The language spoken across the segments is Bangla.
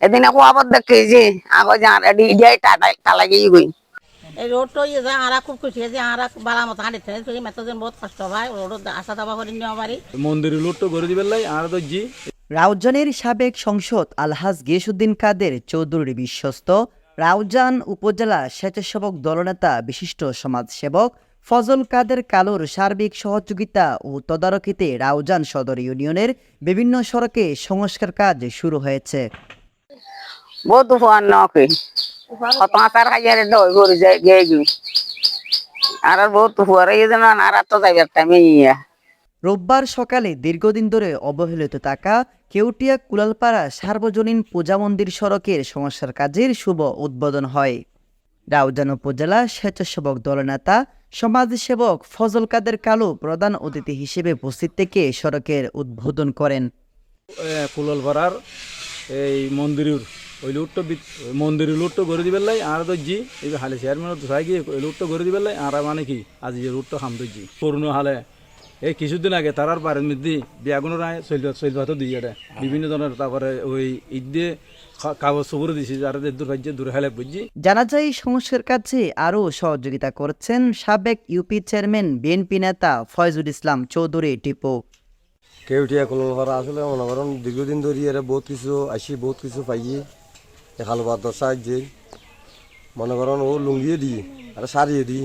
এদিন আকৌ আবার দেখে যে আগো যে আর এডি ইডিয়াই তালা গিয়ে গই এই রোডটা ইয়ে যায় আরা খুব খুশি যে আরা বালা মতো হাঁটি থাকে তুই মেতদিন বহুত কষ্ট হয় রোড আসা যাওয়া করে নেওয়া পারি মন্দির লুট্টো করে দিবেন লাই আর দর্জি রাউজানের সাবেক সংসদ আলহাজ গিয়াসুদ্দিন কাদের চৌধুরীর বিশ্বস্ত রাউজান উপজেলা স্বেচ্ছাসেবক দলনেতা বিশিষ্ট সমাজসেবক ফজল কাদের কালোর সার্বিক সহযোগিতা ও তদারকিতে রাউজান সদর ইউনিয়নের বিভিন্ন সড়কে সংস্কার কাজ শুরু হয়েছে। বহুত উপহার নকে আচার হাজারে দই করে যায় গিয়ে গই। আর আর বহুত উপহার এই জন্য আর তো যাইবার টাইমে ইয়া রোববার সকালে দীর্ঘদিন ধরে অবহেলিত থাকা কেউটিয়া কুলালপাড়া সার্বজনীন পূজা মন্দির সড়কের সংস্কার কাজের শুভ উদ্বোধন হয়। রাউজান উপজেলা স্বেচ্ছাসেবক দলনেতা সমাজসেবক ফজল কাদের কালু প্রধান অতিথি হিসেবে উপস্থিত থেকে সড়কের উদ্বোধন করেন কুলল ভরার এই মন্দিরের ওই লুটটো মন্দির লুটটো করে দিবেন লাই আর দর্জি এই হালে চেয়ারম্যান চাই গিয়ে ওই লুটটো করে দিবেন লাই আর মানে কি আজ যে লুটটো খাম দর্জি পুরনো হালে এই কিছুদিন আগে তারার বারের মধ্যে বিয়াগুনো রায় চৈল চৈল ভাত দিয়ে। এটা বিভিন্ন ধরনের তারপরে ওই ঈদ দিয়ে কাগজ সবুরে দিছি যারা দূর রাজ্যে দূর হেলে বুঝছি। জানা যায় এই সমস্যার কাছে আরও সহযোগিতা করছেন সাবেক ইউপি চেয়ারম্যান বিএনপি নেতা ফয়জুল ইসলাম চৌধুরী টিপু। কেউটিয়া কলম করা আসলে মনে করেন দীর্ঘদিন ধরে এরা বহুত কিছু আসি বহুত কিছু পাইয়ে খালো বাদ সাহায্যে মনে করেন ও লুঙ্গিয়ে দিই আর সারিয়ে দিই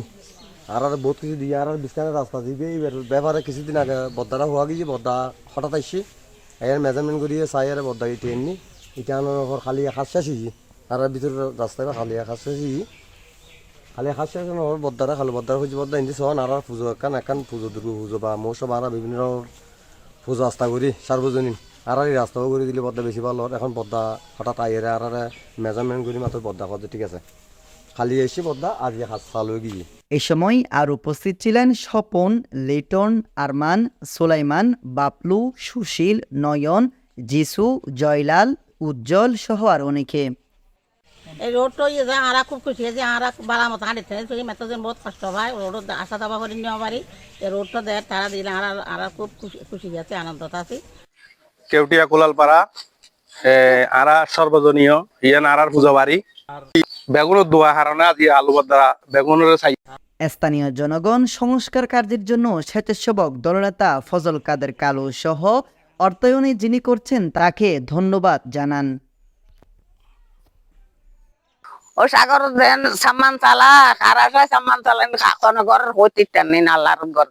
আর আর বহুত কিছু দিয়ে আর বিস্তারে রাস্তা দিবে এই ব্যাপারে কিছুদিন আগে বদ্দাটা হওয়া গিয়ে বদ্দা হঠাৎ আসছে এর মেজারমেন্ট করিয়ে চাই আর বদ্দা ইটে এমনি ইটা আনার খালি হাত শেষি আর ভিতরে রাস্তায় খালি হাত শেষি খালি হাত শেষ নহর বদ্দারা, খালো বদ্দারা হয়েছে বদ্দা ইন্দি সন আর পুজো একান একান পুজো দুর্গা পুজো বা মৌসুম আর বিভিন্ন পুজো আস্থা করি সার্বজনীন। আর আর এই রাস্তাও করে দিলে পদ্মা বেশি ভালো এখন পদ্মা হঠাৎ আইয়ারে আর আর মেজারমেন্ট করি মাত্র পদ্মা পদ্মা ঠিক আছে? খালি এসে পদ্মা আজ হাত চালু গিয়ে। এ সময় আর উপস্থিত ছিলেন স্বপন লিটন আরমান সোলাইমান বাপলু সুশীল নয়ন জিসু জয়লাল উজ্জ্বল সহ আর অনেকে। এই রোডটা ইয়ে যায় আরা খুব খুশি যে আরা বালা মতো হাঁটি মেতদিন বহুত কষ্ট হয়। রোড আসা যাওয়া করে নেওয়া পারি এই রোডটা দেয় তারা দিলে আর আরা খুব খুশি খুশি আছে আনন্দত আছি। কেউটিয়া কোলালপাড়া আরা সর্বজনীয় ইয়ান আরার পূজা বাড়ি বেগুনের দোয়া হারানে আজি আলু বদ্দা বেগুনের চাই। স্থানীয় জনগণ সংস্কার কার্যের জন্য স্বেচ্ছাসেবক দলনেতা ফজল কাদের কালু সহ অর্থায়নে যিনি করছেন তাকে ধন্যবাদ জানান। ও সাগর দেন সামান চালা খারা সামান খাকন ঘর হইতে টানি নালার ঘর